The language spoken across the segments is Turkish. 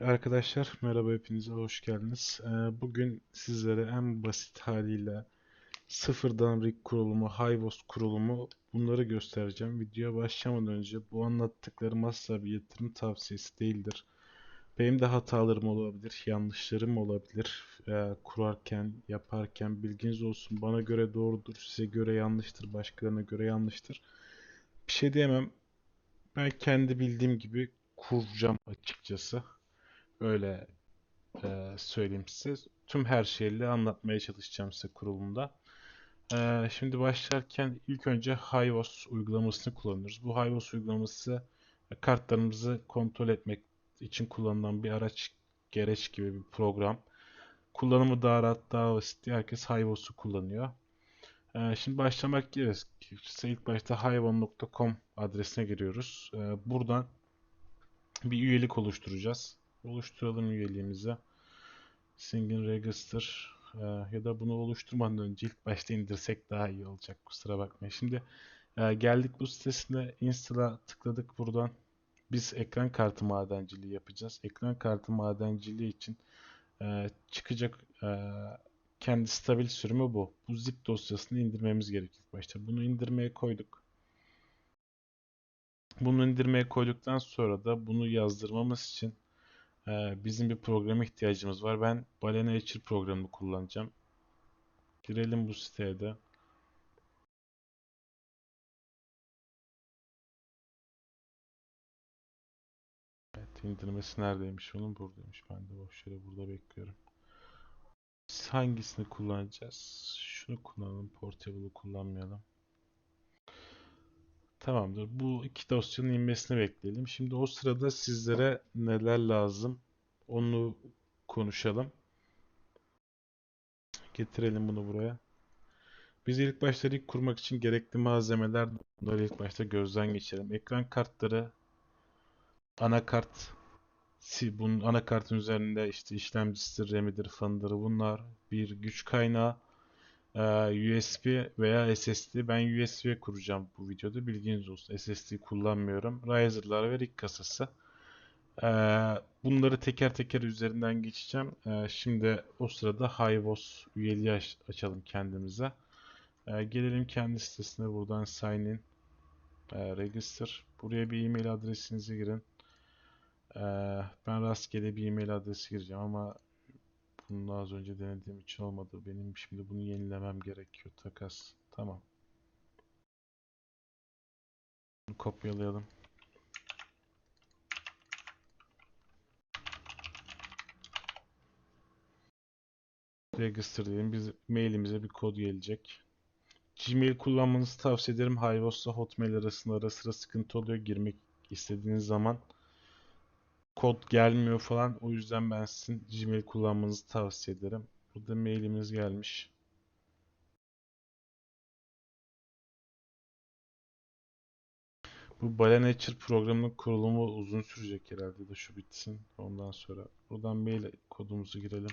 Arkadaşlar merhaba hepinize hoş geldiniz. Ee, Bugün sizlere en basit haliyle sıfırdan rig kurulumu, HiVos kurulumu bunları göstereceğim. Videoya başlamadan önce bu anlattıklarım asla bir yatırım tavsiyesi değildir. Benim de hatalarım olabilir, yanlışlarım olabilir. Ee, kurarken, yaparken bilginiz olsun. Bana göre doğrudur, size göre yanlıştır, başkalarına göre yanlıştır. Bir şey diyemem. Ben kendi bildiğim gibi kuracağım açıkçası. Öyle e, söyleyeyim size. Tüm her şeyle anlatmaya çalışacağım size kurulumda. E, şimdi başlarken ilk önce HiVos uygulamasını kullanıyoruz. Bu HiVos uygulaması e, kartlarımızı kontrol etmek için kullanılan bir araç, gereç gibi bir program. Kullanımı daha rahat, daha basit. Herkes HiVos'u kullanıyor. E, şimdi başlamak gerekirse ilk başta hivon.com adresine giriyoruz. E, buradan bir üyelik oluşturacağız. Oluşturalım üyeliğimizi. Singin Register e, ya da bunu oluşturmadan önce ilk başta indirsek daha iyi olacak. Kusura bakmayın. Şimdi e, geldik bu sitesine install'a tıkladık buradan. Biz ekran kartı madenciliği yapacağız. Ekran kartı madenciliği için e, çıkacak e, kendi stabil sürümü bu. Bu zip dosyasını indirmemiz gerekir başta. Bunu indirmeye koyduk. Bunu indirmeye koyduktan sonra da bunu yazdırmamız için ee, bizim bir programa ihtiyacımız var. Ben Balena Etcher programını kullanacağım. Girelim bu siteye de. Evet, indirmesi neredeymiş onun? Buradaymış. Ben de boş yere burada bekliyorum. Biz hangisini kullanacağız? Şunu kullanalım. Portable'ı kullanmayalım. Tamamdır. Bu iki dosyanın inmesini bekleyelim. Şimdi o sırada sizlere neler lazım onu konuşalım. Getirelim bunu buraya. Biz ilk başta ilk kurmak için gerekli malzemeler bunları ilk başta gözden geçirelim. Ekran kartları, anakart, bunun anakartın üzerinde işte işlemcisidir, RAM'idir, fanıdır bunlar. Bir güç kaynağı, USB veya SSD. Ben USB kuracağım bu videoda bilginiz olsun. SSD kullanmıyorum. Riser'lar ve rig kasası. Bunları teker teker üzerinden geçeceğim. Şimdi o sırada HiVos üyeliği aç açalım kendimize. Gelelim kendi sitesine buradan sign in, register. Buraya bir e-mail adresinizi girin. Ben rastgele bir e-mail adresi gireceğim ama bunu az önce denediğim için olmadı. Benim şimdi bunu yenilemem gerekiyor. Takas. Tamam. Bunu kopyalayalım. Register diyelim. Biz mailimize bir kod gelecek. Gmail kullanmanızı tavsiye ederim. HiVos'la Hotmail arasında ara sıra sıkıntı oluyor. Girmek istediğiniz zaman kod gelmiyor falan. O yüzden ben sizin Gmail kullanmanızı tavsiye ederim. Burada mailimiz gelmiş. Bu Balenature programının kurulumu uzun sürecek herhalde de şu bitsin. Ondan sonra buradan mail kodumuzu girelim.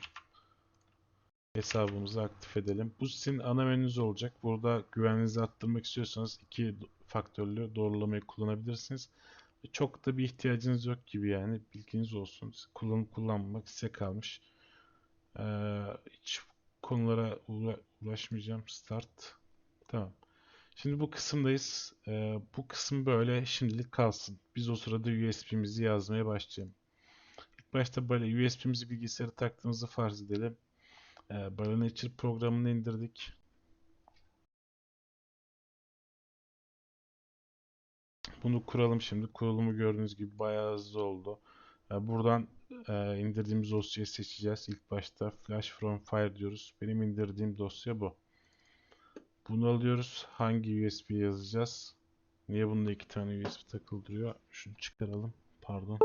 Hesabımızı aktif edelim. Bu sizin ana menünüz olacak. Burada güvenliğinizi arttırmak istiyorsanız iki faktörlü doğrulamayı kullanabilirsiniz. Çok da bir ihtiyacınız yok gibi yani. Bilginiz olsun. Kullanıp kullanmamak size kalmış. Ee, hiç konulara uğra uğraşmayacağım. Start. Tamam. Şimdi bu kısımdayız. Ee, bu kısım böyle şimdilik kalsın. Biz o sırada USB'mizi yazmaya başlayalım. İlk başta böyle USB'mizi bilgisayara taktığımızı farz edelim. Ee, Baranature programını indirdik. Bunu kuralım şimdi. Kurulumu gördüğünüz gibi bayağı hızlı oldu. Buradan e, indirdiğimiz dosyayı seçeceğiz. İlk başta Flash from Fire diyoruz. Benim indirdiğim dosya bu. Bunu alıyoruz. Hangi USB yazacağız? Niye bunda iki tane USB takılı duruyor? Şunu çıkaralım. Pardon.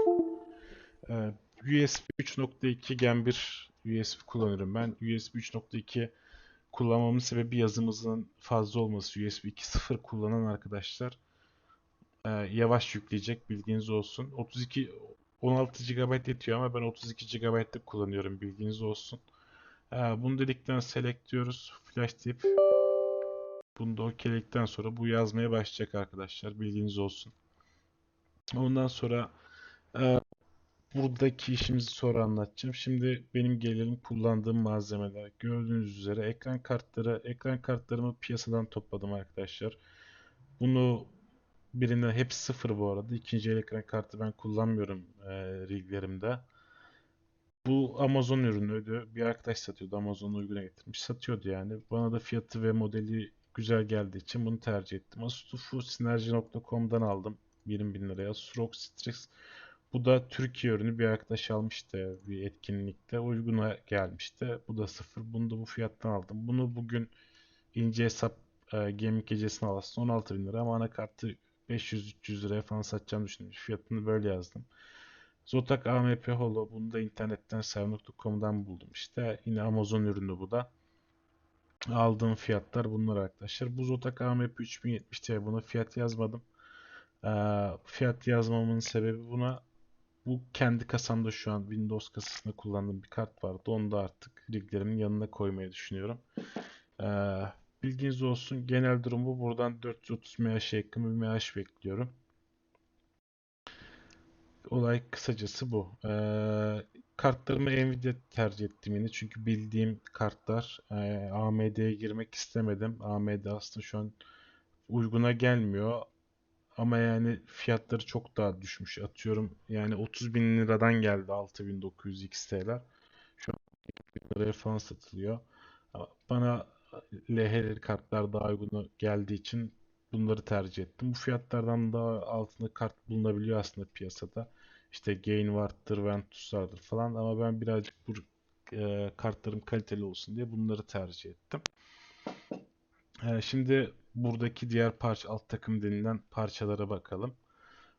Ee, USB 3.2 Gen 1 USB kullanıyorum. Ben USB 3.2 kullanmamın sebebi yazımızın fazla olması. USB 2.0 kullanan arkadaşlar e, yavaş yükleyecek bilginiz olsun. 32 16 GB yetiyor ama ben 32 GB'lık kullanıyorum bilginiz olsun. E, bunu dedikten select diyoruz. Flash tip. Bunu da okeyledikten sonra bu yazmaya başlayacak arkadaşlar bilginiz olsun. Ondan sonra e, buradaki işimizi sonra anlatacağım. Şimdi benim gelelim kullandığım malzemeler. Gördüğünüz üzere ekran kartları, ekran kartlarımı piyasadan topladım arkadaşlar. Bunu birine hep sıfır bu arada. İkinci el ekran kartı ben kullanmıyorum e, riglerimde. Bu Amazon ürünüydü. Bir arkadaş satıyordu. Amazon uyguna getirmiş. Satıyordu yani. Bana da fiyatı ve modeli güzel geldiği için bunu tercih ettim. Asus'u Synergy.com'dan aldım. 20 bin liraya. Stroke Strix. Bu da Türkiye ürünü. Bir arkadaş almıştı bir etkinlikte. Uyguna gelmişti. Bu da sıfır. Bunu da bu fiyattan aldım. Bunu bugün ince hesap e, gaming gecesine alasın 16 bin lira ama anakartı 500-300 liraya falan satacağım düşünmüş. Fiyatını böyle yazdım. Zotac AMP Holo. Bunu da internetten serv.com'dan buldum işte. Yine Amazon ürünü bu da. Aldığım fiyatlar bunlar arkadaşlar. Bu Zotac AMP 3070 TL. Buna fiyat yazmadım. Ee, fiyat yazmamın sebebi buna bu kendi kasamda şu an Windows kasasında kullandığım bir kart vardı. Onu da artık riglerimin yanına koymayı düşünüyorum. Ee, bilginiz olsun. Genel durumu buradan 430 MHz'e yakın bir MH bekliyorum. Olay kısacası bu. Ee, kartlarımı Nvidia tercih ettim yine. Çünkü bildiğim kartlar e, AMD'ye girmek istemedim. AMD aslında şu an uyguna gelmiyor. Ama yani fiyatları çok daha düşmüş. Atıyorum yani 30 bin liradan geldi 6900 XT'ler. Şu an 1000 liraya falan satılıyor. Bana LHL kartlar daha uyguna geldiği için bunları tercih ettim. Bu fiyatlardan daha altında kart bulunabiliyor aslında piyasada. İşte Gainward'tır, Ventus'lardır falan ama ben birazcık bu e, kartlarım kaliteli olsun diye bunları tercih ettim. Ee, şimdi buradaki diğer parça alt takım denilen parçalara bakalım.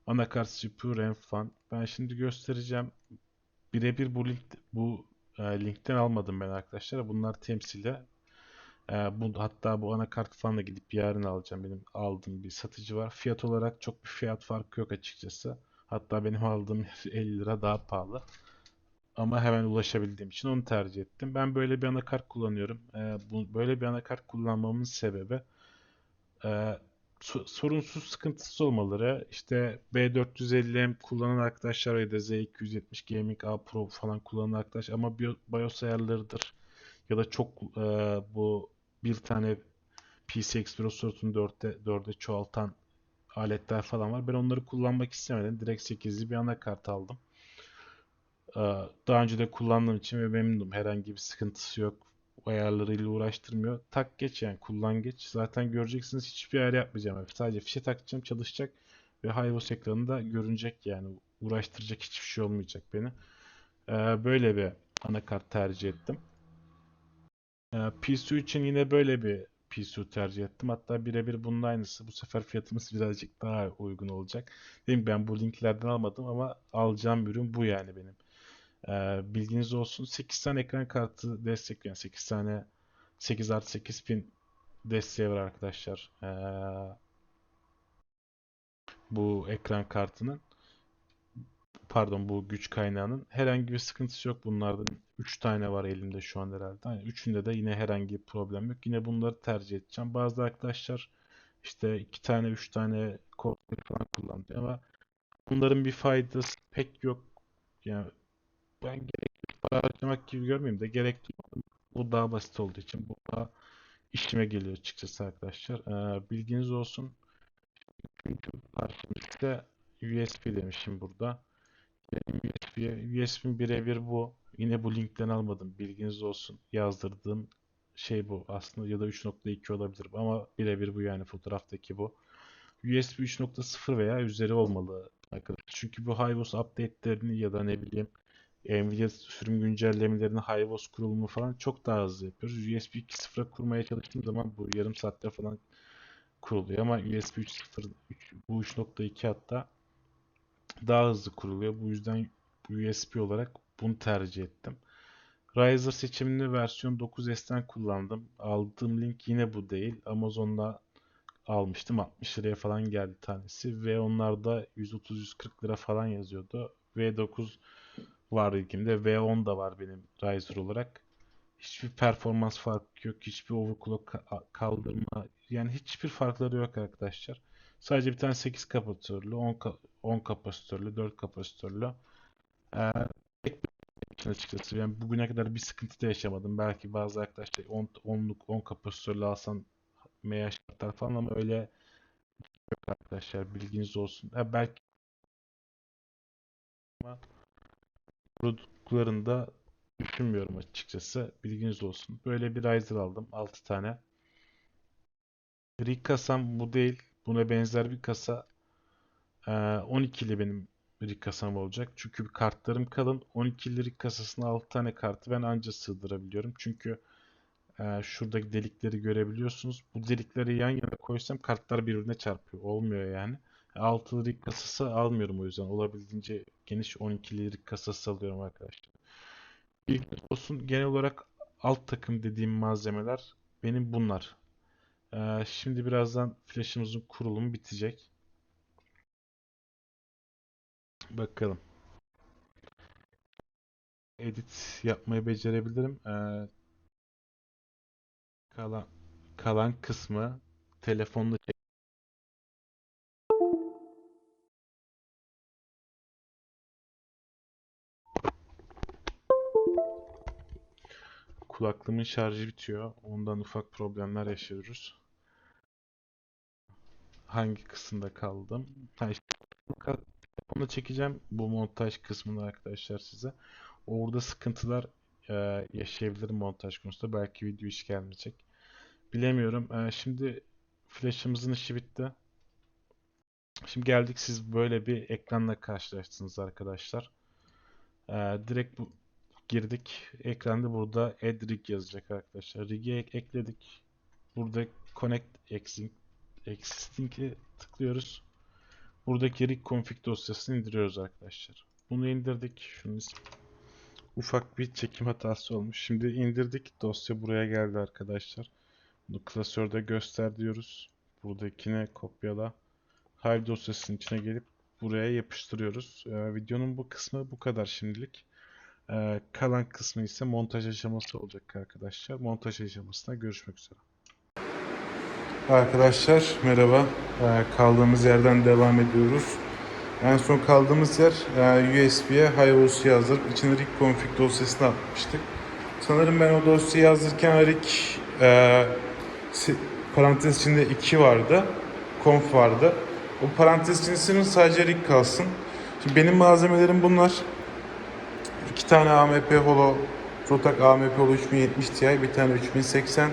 Anakart Pure and Fun. Ben şimdi göstereceğim. Birebir bu link bu e, linkten almadım ben arkadaşlar. Bunlar temsili. E, bu, hatta bu anakart falan da gidip yarın alacağım. Benim aldığım bir satıcı var. Fiyat olarak çok bir fiyat farkı yok açıkçası. Hatta benim aldığım 50 lira daha pahalı. Ama hemen ulaşabildiğim için onu tercih ettim. Ben böyle bir anakart kullanıyorum. E, bu, böyle bir anakart kullanmamın sebebi e, so- sorunsuz sıkıntısız olmaları. İşte B450M kullanan arkadaşlar ya da Z270 Gaming A Pro falan kullanan arkadaş ama Bio- BIOS ayarlarıdır ya da çok e, bu bir tane PCX Prosurat'ın 4'te 4'e çoğaltan aletler falan var. Ben onları kullanmak istemedim. Direkt 8'li bir anakart aldım. Ee, Daha önce de kullandığım için ve memnunum. Herhangi bir sıkıntısı yok. Ayarlarıyla uğraştırmıyor. Tak geç yani kullan geç. Zaten göreceksiniz hiçbir ayar yapmayacağım. Sadece fişe takacağım çalışacak ve HiOS ekranında görünecek yani. Uğraştıracak hiçbir şey olmayacak beni. Ee, Böyle bir anakart tercih ettim. Ee, PSU için yine böyle bir PSU tercih ettim. Hatta birebir bunun aynısı. Bu sefer fiyatımız birazcık daha uygun olacak. Dedim ben bu linklerden almadım ama alacağım ürün bu yani benim. Ee, bilginiz olsun. 8 tane ekran kartı destekleyen 8 tane 8 artı 8 pin desteği var arkadaşlar. Ee, bu ekran kartının pardon bu güç kaynağının herhangi bir sıkıntısı yok bunlardan. 3 tane var elimde şu an herhalde. Hani üçünde de yine herhangi bir problem yok. Yine bunları tercih edeceğim. Bazı arkadaşlar işte 2 tane 3 tane kod falan kullanıyor ama bunların bir faydası pek yok. Yani ben gerekli para harcamak gibi görmeyeyim de gerekli. Bu daha basit olduğu için bu daha işime geliyor açıkçası arkadaşlar. Ee, bilginiz olsun. Çünkü parçamızda USB demişim burada. USB'ye. USB'm birebir bu. Yine bu linkten almadım. Bilginiz olsun. Yazdırdığım şey bu aslında ya da 3.2 olabilir ama birebir bu yani fotoğraftaki bu. USB 3.0 veya üzeri olmalı arkadaşlar. Çünkü bu HiOS update'lerini ya da ne bileyim Nvidia sürüm güncellemelerini HiOS kurulumu falan çok daha hızlı yapıyoruz. USB 2.0'a kurmaya çalıştığım zaman bu yarım saatte falan kuruluyor ama USB 3.0 3 bu 3.2 hatta daha hızlı kuruluyor. Bu yüzden USB olarak bunu tercih ettim. Riser seçimini versiyon 9S'ten kullandım. Aldığım link yine bu değil. Amazon'da almıştım. 60 liraya falan geldi tanesi. Ve onlarda 130-140 lira falan yazıyordu. V9 var ilgimde. V10 da var benim Riser olarak. Hiçbir performans farkı yok. Hiçbir overclock ka- kaldırma. Yani hiçbir farkları yok arkadaşlar. Sadece bir tane 8 kapasitörlü, 10, ka- 10 kapasitörlü, 4 kapasitörlü Ee, açıkçası yani bugüne kadar bir sıkıntı da yaşamadım. Belki bazı arkadaşlar 10 10'luk 10 kapasitörlü alsan MH şartlar falan ama öyle yok arkadaşlar bilginiz olsun. Ha, belki ama kuruduklarında düşünmüyorum açıkçası. Bilginiz olsun. Böyle bir riser aldım. 6 tane. Rig kasam bu değil. Buna benzer bir kasa. Ee, 12'li benim rig kasam olacak. Çünkü kartlarım kalın. 12'li rig kasasına 6 tane kartı ben anca sığdırabiliyorum. Çünkü e, şuradaki delikleri görebiliyorsunuz. Bu delikleri yan yana koysam kartlar birbirine çarpıyor. Olmuyor yani. 6'lı rig kasası almıyorum o yüzden. Olabildiğince geniş 12'li rig kasası alıyorum arkadaşlar. Bilginiz olsun. Genel olarak alt takım dediğim malzemeler benim bunlar. Ee, şimdi birazdan flash'ımızın kurulumu bitecek. Bakalım. Edit yapmayı becerebilirim. Ee, kalan kalan kısmı telefonla çek. Kulaklığımın şarjı bitiyor. Ondan ufak problemler yaşıyoruz. Hangi kısımda kaldım? Ha işte telefonla çekeceğim bu montaj kısmını arkadaşlar size. Orada sıkıntılar e, yaşayabilirim montaj konusunda. Belki video hiç gelmeyecek. Bilemiyorum. E, şimdi flash'ımızın işi bitti. Şimdi geldik siz böyle bir ekranla karşılaştınız arkadaşlar. E, direkt bu girdik. Ekranda burada add rig yazacak arkadaşlar. Rig'e ek- ekledik. Burada connect existing existing'e tıklıyoruz. Buradaki rig config dosyasını indiriyoruz arkadaşlar. Bunu indirdik. İsmi. Ufak bir çekim hatası olmuş. Şimdi indirdik. Dosya buraya geldi arkadaşlar. Bunu klasörde göster diyoruz. Buradakine kopyala. Hive dosyasının içine gelip buraya yapıştırıyoruz. Ee, videonun bu kısmı bu kadar şimdilik. Ee, kalan kısmı ise montaj aşaması olacak arkadaşlar. Montaj aşamasında görüşmek üzere. Arkadaşlar merhaba. Ee, kaldığımız yerden devam ediyoruz. En son kaldığımız yer e, USB'ye HiOS yazdık. İçine rig config dosyasını atmıştık. Sanırım ben o dosyayı yazdırırken rig e, parantez içinde 2 vardı. Conf vardı. O parantez içindesinin sadece rig kalsın. Şimdi benim malzemelerim bunlar. İki tane AMP Holo, Zotac AMP Holo 3070 Ti, bir tane 3080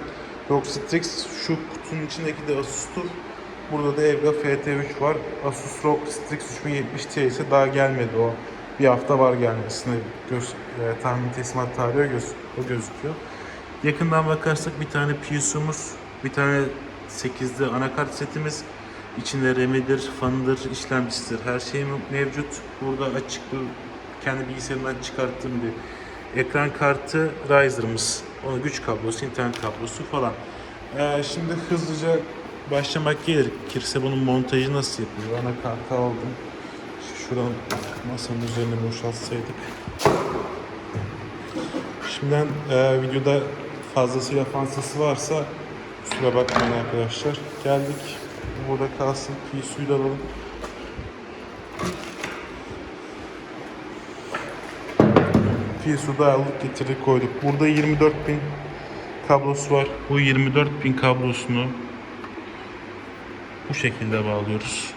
ROG Strix. Şu kutunun içindeki de Asus TUF. Burada da Evga FT3 var. Asus ROG Strix 3070 Ti ise daha gelmedi o. Bir hafta var gelmesine göz, e, tahmin teslimat tarihi göz, o gözüküyor. Yakından bakarsak bir tane PSU'muz, bir tane 8'li anakart setimiz. İçinde RAM'idir, fanıdır, işlemcisidir, her şey mevcut. Burada açık bir kendi bilgisayarımdan çıkarttığım bir ekran kartı Riser'ımız. Onun güç kablosu, internet kablosu falan. Ee, şimdi hızlıca başlamak gerekirse bunun montajı nasıl yapılıyor? Anakartı aldım. Şuradan masanın üzerine boşaltsaydık. Şimdiden e, videoda fazlasıyla fansası varsa kusura bakmayın arkadaşlar. Geldik. Burada kalsın. PSU'yu da alalım. PSU'da aldık getirdik koyduk. Burada 24 pin kablosu var. Bu 24 pin kablosunu bu şekilde bağlıyoruz.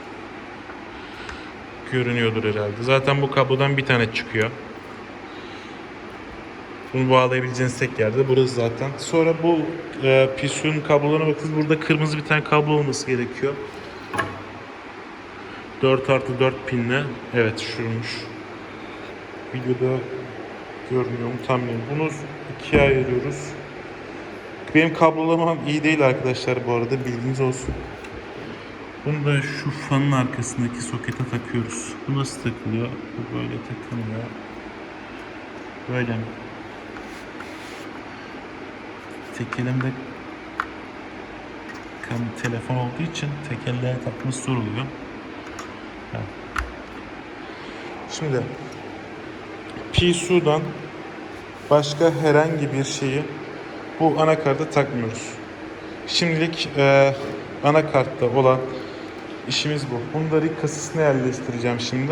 Görünüyordur herhalde. Zaten bu kablodan bir tane çıkıyor. Bunu bağlayabileceğiniz tek yerde burası zaten. Sonra bu e, PSU'nun kablolarına bakıyoruz. Burada kırmızı bir tane kablo olması gerekiyor. 4 artı 4 pinle. Evet şuymuş. Videoda görünüyor mu tam bilmiyorum. Bunu ikiye ayırıyoruz. Benim kablolamam iyi değil arkadaşlar bu arada bilginiz olsun. Bunu da şu fanın arkasındaki sokete takıyoruz. Bu nasıl takılıyor? Bu böyle takılıyor. Böyle mi? Tek elimde kam- telefon olduğu için tek elle takması zor oluyor. Şimdi PSU'dan başka herhangi bir şeyi bu anakarta takmıyoruz. Şimdilik e, anakartta olan işimiz bu. Bunu da rig kasasına yerleştireceğim şimdi.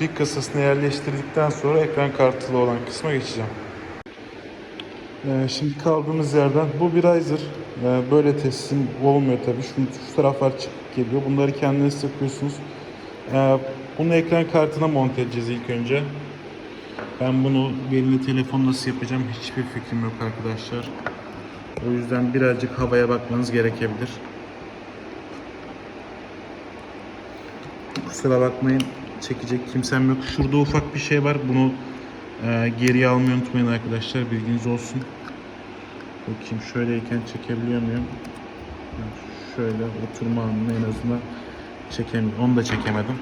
rig kasasına yerleştirdikten sonra ekran kartılı olan kısma geçeceğim. Ee, şimdi kaldığımız yerden bu bir riser. Ee, böyle teslim olmuyor tabii. Şu, şu taraflar çıkıp geliyor. Bunları kendiniz takıyorsunuz. Ee, bunu ekran kartına monte edeceğiz ilk önce. Ben bunu belli telefon nasıl yapacağım hiçbir fikrim yok arkadaşlar. O yüzden birazcık havaya bakmanız gerekebilir. Kusura bakmayın çekecek kimsem yok. Şurada ufak bir şey var. Bunu e, geriye almayı unutmayın arkadaşlar. Bilginiz olsun. Bakayım şöyleyken çekebiliyor muyum? Şöyle oturma anını en azından çekemiyorum. Onu da çekemedim.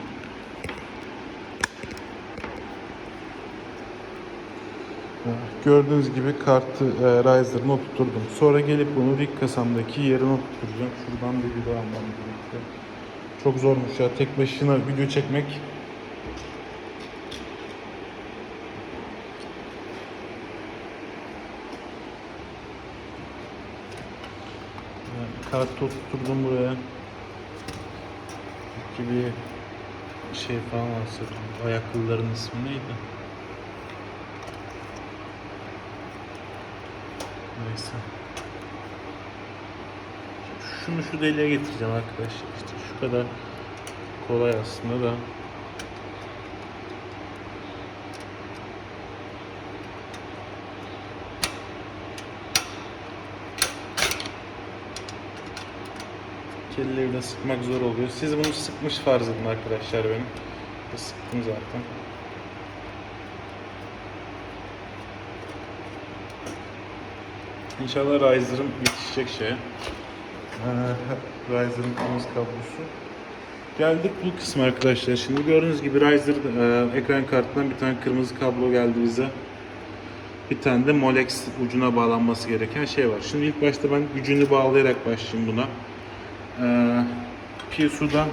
Gördüğünüz gibi kartı e, riser'ını oturturdum. Sonra gelip bunu rig kasamdaki yerine oturtacağım. Şuradan bir video almam gerekiyor. Çok zormuş ya tek başına video çekmek. Yani kartı oturturdum buraya. Gibi şey falan var. Ayakkabıların ismi neydi? Neyse. Şunu şu deliğe getireceğim arkadaşlar. İşte şu kadar kolay aslında da. Kelleyle sıkmak zor oluyor. Siz bunu sıkmış farz edin arkadaşlar benim. Sıktım zaten. İnşallah Riser'ım yetişecek şeye. Riser'ın kırmızı kablosu. Geldik bu kısma arkadaşlar. Şimdi gördüğünüz gibi Riser e, ekran kartından bir tane kırmızı kablo geldi bize. Bir tane de Molex ucuna bağlanması gereken şey var. Şimdi ilk başta ben gücünü bağlayarak başlayayım buna. Ee, Piusu'dan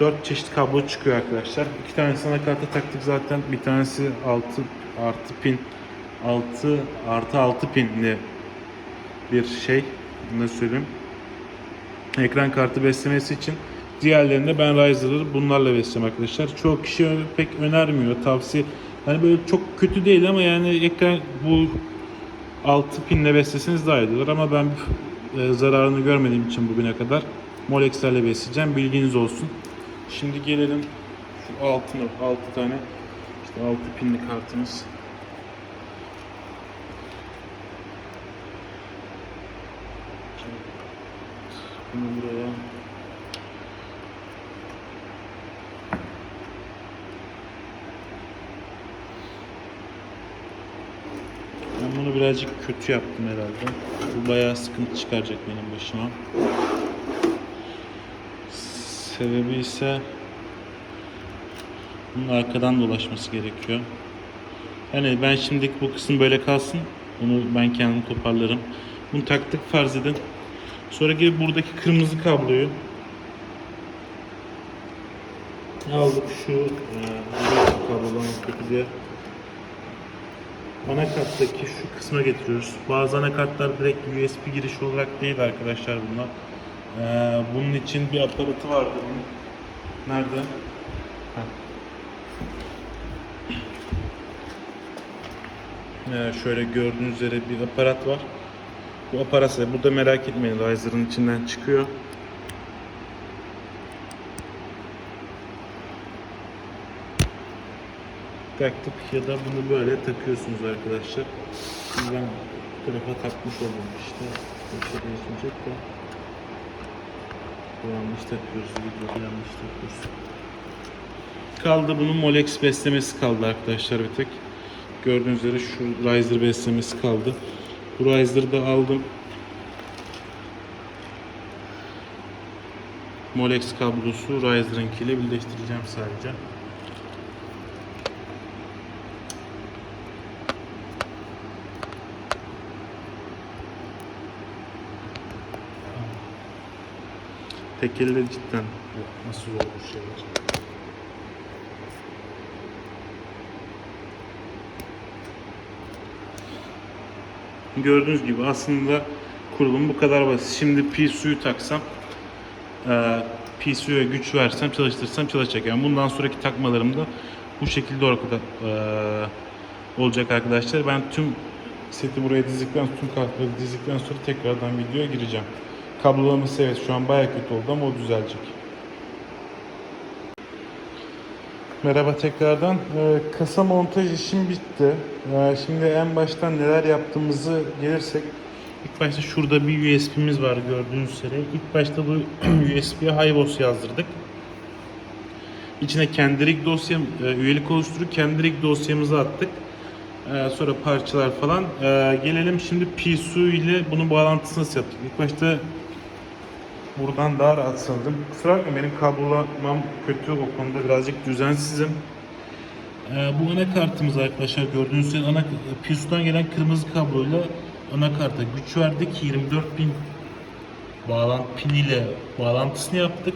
4 çeşit kablo çıkıyor arkadaşlar. İki tanesini anakarta taktık zaten. Bir tanesi 6 artı pin 6 artı 6 pinli bir şey. Nasıl söyleyeyim? Ekran kartı beslemesi için. Diğerlerinde ben Riser'ı bunlarla besleyeceğim arkadaşlar. Çoğu kişi pek önermiyor. Tavsiye hani böyle çok kötü değil ama yani ekran bu 6 pinle besleseniz daha iyi olur ama ben e, zararını görmediğim için bugüne kadar Molex'lerle besleyeceğim. Bilginiz olsun. Şimdi gelelim şu altına 6 tane işte 6 pinli kartımız. Bunu buraya Ben bunu birazcık kötü yaptım herhalde. Bu bayağı sıkıntı çıkaracak benim başıma. Sebebi ise bunun arkadan dolaşması gerekiyor. Yani ben şimdilik bu kısım böyle kalsın. Bunu ben kendim toparlarım. Bunu taktık farz edin. Sonra gelip buradaki kırmızı kabloyu aldık şu e, kablodan kötü diye anakarttaki şu kısma getiriyoruz. Bazı anakartlar direkt USB giriş olarak değil arkadaşlar bunlar. Ee, bunun için bir aparatı vardı bunun. Nerede? Ee, şöyle gördüğünüz üzere bir aparat var. Bu aparat ise burada merak etmeyin Riser'ın içinden çıkıyor. taktık ya da bunu böyle takıyorsunuz arkadaşlar. Ben bu tarafa takmış oldum işte. Bir şey değişmeyecek de. Yanlış takıyoruz, videoda yanlış takıyoruz. Kaldı bunun Molex beslemesi kaldı arkadaşlar bir tek. Gördüğünüz üzere şu riser beslemesi kaldı. Bu riser'ı da aldım. Molex kablosu Riser'ınkiyle birleştireceğim sadece. Tek elle cidden nasıl bir şeyler. Gördüğünüz gibi aslında kurulum bu kadar basit. Şimdi pi suyu taksam e, PCU'ya güç versem çalıştırsam çalışacak. Yani bundan sonraki takmalarım da bu şekilde ortada e, olacak arkadaşlar. Ben tüm seti buraya dizdikten tüm kartları dizdikten sonra tekrardan videoya gireceğim. Kablolaması evet şu an baya kötü oldu ama o düzelecek. Merhaba tekrardan. Ee, kasa montaj işim bitti. Ee, şimdi en baştan neler yaptığımızı gelirsek ilk başta şurada bir USB'miz var gördüğünüz üzere. İlk başta bu USB'ye HiVos yazdırdık. İçine kendi rig dosya, e, üyelik oluşturup kendi rig dosyamızı attık. Ee, sonra parçalar falan. Ee, gelelim şimdi PSU ile bunun bağlantısını nasıl yaptık. İlk başta buradan daha rahat sanırım. Kusura bakmayın benim kablolamam kötü o konuda birazcık düzensizim. Ee, bu anakartımız arkadaşlar gördüğünüz üzere ana PSU'dan gelen kırmızı kabloyla anakarta güç verdik. 24000 bağlantı piniyle bağlantısını yaptık.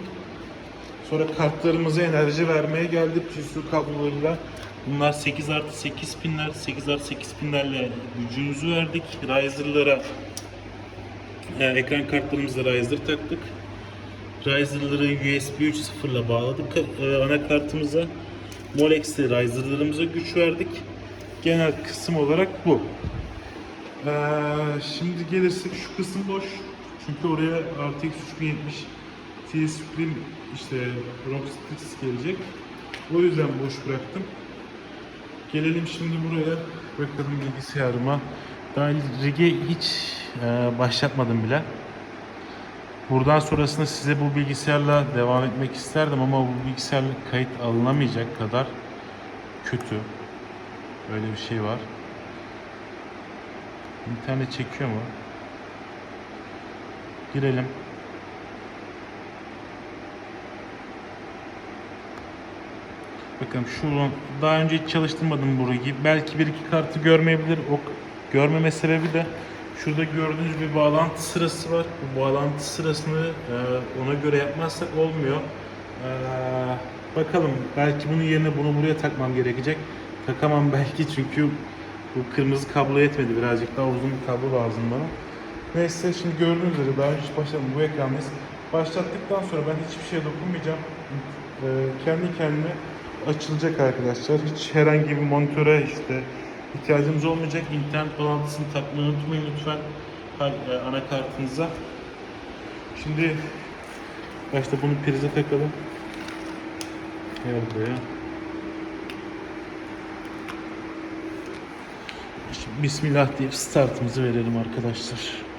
Sonra kartlarımıza enerji vermeye geldi PSU kablolarıyla. Bunlar 8 artı 8 pinler, 8 artı 8 pinlerle gücümüzü verdik. Riser'lara e, ekran kartlarımızda Riser taktık. Riser'ları USB 3.0 ile bağladık e, anakartımıza. Molex'te Riser'larımıza güç verdik. Genel kısım olarak bu. Ee, şimdi gelirsek şu kısım boş. Çünkü oraya RTX 3070 T Supreme işte Rockstrix gelecek. O yüzden boş bıraktım. Gelelim şimdi buraya. Bakalım bilgisayarıma. Daha rig'e hiç e, başlatmadım bile. Buradan sonrasında size bu bilgisayarla devam etmek isterdim ama bu bilgisayarla kayıt alınamayacak kadar kötü. Böyle bir şey var. İnternet çekiyor mu? Girelim. Bakın şu daha önce hiç çalıştırmadım burayı. Belki bir iki kartı görmeyebilir. O görmeme sebebi de şurada gördüğünüz bir bağlantı sırası var. Bu bağlantı sırasını e, ona göre yapmazsak olmuyor. E, bakalım belki bunun yerine bunu buraya takmam gerekecek. Takamam belki çünkü bu kırmızı kablo yetmedi. Birazcık daha uzun bir kablo lazım bana. Neyse şimdi gördüğünüz üzere daha önce başladım. Bu ekrandayız. Başlattıktan sonra ben hiçbir şeye dokunmayacağım. E, kendi kendine açılacak arkadaşlar. Hiç herhangi bir monitöre işte ihtiyacımız olmayacak. İnternet bağlantısını takmayı unutmayın lütfen e, anakartınıza. Şimdi başta bunu prize takalım. Gel buraya. Şimdi Bismillah deyip startımızı verelim arkadaşlar.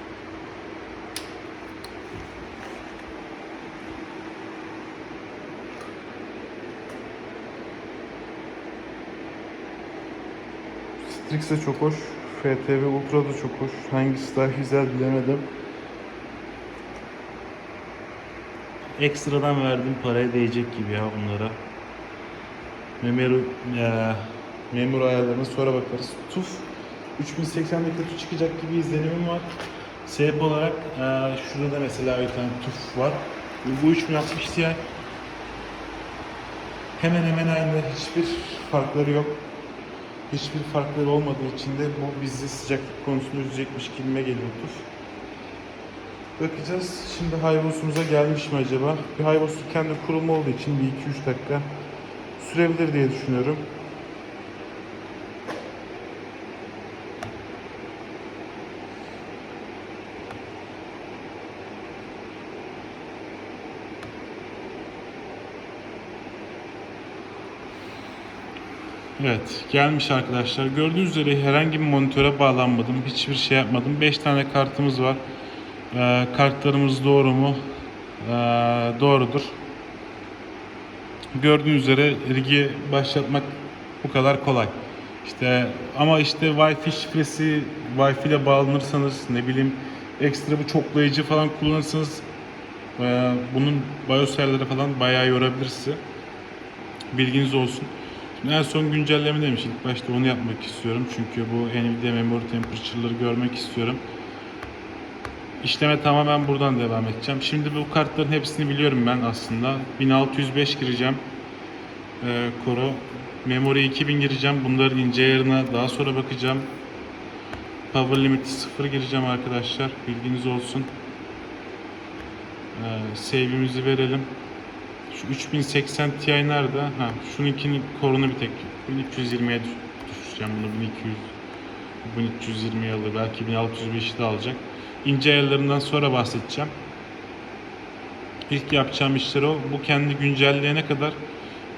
Strix de çok hoş. FTV Ultra da çok hoş. Hangisi daha güzel bilemedim. Ekstradan verdiğim paraya değecek gibi ya bunlara. Memory, eee memur ayarlarına sonra bakarız. TUF 3080'de kötü çıkacak gibi izlenimim var. Sebep olarak eee, şurada da mesela bir tane TUF var. Bu 3060 Ti hemen hemen aynı. Hiçbir farkları yok. Hiçbir farkları olmadığı için de bu bizi sıcaklık konusunda üzecekmiş gibime geliyor TUF. Bakacağız. Şimdi Hayvos'umuza gelmiş mi acaba? Bir Hayvos'un kendi kurulma olduğu için bir 2-3 dakika sürebilir diye düşünüyorum. Evet gelmiş arkadaşlar. Gördüğünüz üzere herhangi bir monitöre bağlanmadım. Hiçbir şey yapmadım. 5 tane kartımız var. Ee, kartlarımız doğru mu? Ee, doğrudur. Gördüğünüz üzere rigi başlatmak bu kadar kolay. İşte ama işte Wi-Fi şifresi Wi-Fi ile bağlanırsanız ne bileyim ekstra bir çoklayıcı falan kullanırsanız e, bunun BIOS ayarları falan bayağı yorabilir sizi. Bilginiz olsun. En son güncelleme demiş. İlk başta onu yapmak istiyorum. Çünkü bu Nvidia Memory Temperature'ları görmek istiyorum. İşleme tamamen buradan devam edeceğim. Şimdi bu kartların hepsini biliyorum ben aslında. 1605 gireceğim. Ee, Koro. Memory 2000 gireceğim. Bunların ince ayarına daha sonra bakacağım. Power limit'i 0 gireceğim arkadaşlar. Bilginiz olsun. Ee, save'imizi verelim. Şu 3080 Ti nerede? Ha, şununkinin korunu bir tek 1320'ye düş- düşüreceğim bunu 1200 1320'ye alır. Belki 1605'i de alacak. İnce ayarlarından sonra bahsedeceğim. İlk yapacağım işler o. Bu kendi güncelleyene kadar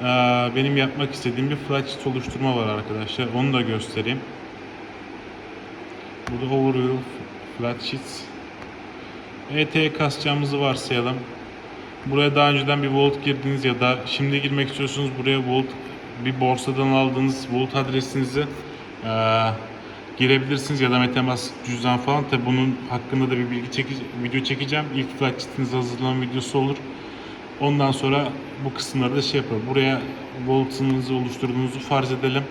eee, benim yapmak istediğim bir flatsheet oluşturma var arkadaşlar. Onu da göstereyim. Burada overview flatsheets. ET'ye kasacağımızı varsayalım. Buraya daha önceden bir Volt girdiniz ya da şimdi girmek istiyorsunuz buraya Volt bir borsadan aldığınız Volt adresinizi eee, girebilirsiniz ya da MetaMask cüzdan falan. Tabi bunun hakkında da bir bilgi çeki, video çekeceğim. İlk flagsheet'iniz hazırlanan videosu olur. Ondan sonra bu kısımları da şey yapalım. Buraya Volt'unuzu oluşturduğunuzu farz edelim.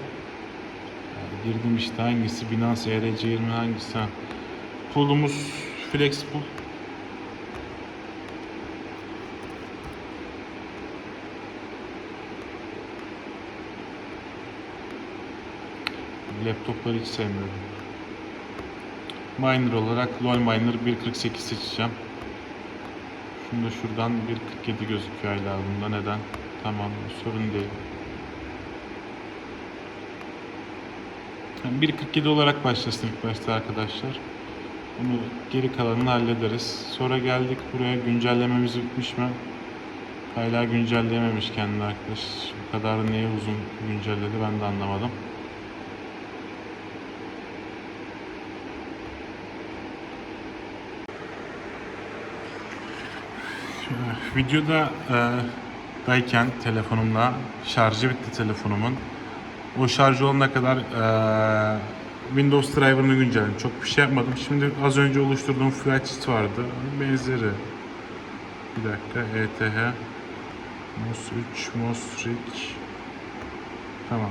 Yani girdim işte hangisi Binance ERC20 hangisi ha. Pool'umuz Flex Pool. Laptopları hiç sevmiyorum. Miner olarak LoL Miner 1.48 seçeceğim. Da şuradan 1.47 gözüküyor hala bunda. Neden? Tamam sorun değil. Yani 1.47 olarak başlasın ilk başta arkadaşlar. Bunu geri kalanını hallederiz. Sonra geldik buraya güncellememiz bitmiş mi? Hala güncelleyememiş kendini arkadaş. Bu kadar neye uzun güncelledi ben de anlamadım. Videoda e, dayken telefonumla şarjı bitti telefonumun. O şarj olana kadar e, Windows driver'ını güncelledim. Çok bir şey yapmadım. Şimdi az önce oluşturduğum flatsheet vardı. Benzeri. Bir dakika. ETH MOS 3 MOS Rig Tamam.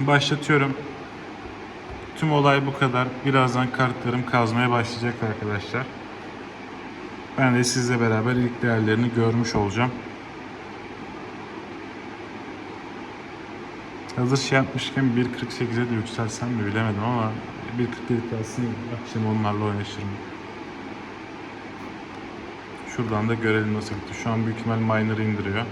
Başlatıyorum. Tüm olay bu kadar. Birazdan kartlarım kazmaya başlayacak arkadaşlar. Ben de sizle beraber ilk değerlerini görmüş olacağım. Hazır şey yapmışken 1.48'e de yükselsem mi bilemedim ama 1.47 kalsın akşam onlarla oynaşırım. Şuradan da görelim nasıl gitti. Şu an büyük ihtimal miner'ı indiriyor.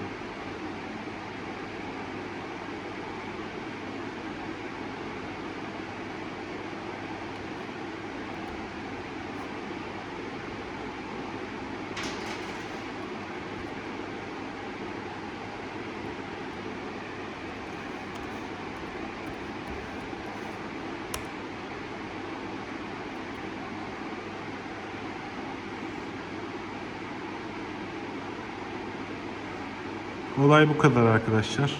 Olay bu kadar arkadaşlar.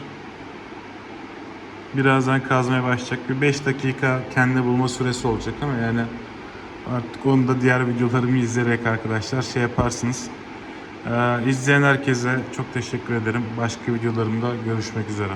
Birazdan kazmaya başlayacak. Bir 5 dakika kendi bulma süresi olacak ama yani artık onu da diğer videolarımı izleyerek arkadaşlar şey yaparsınız. Ee, izleyen herkese çok teşekkür ederim. Başka videolarımda görüşmek üzere.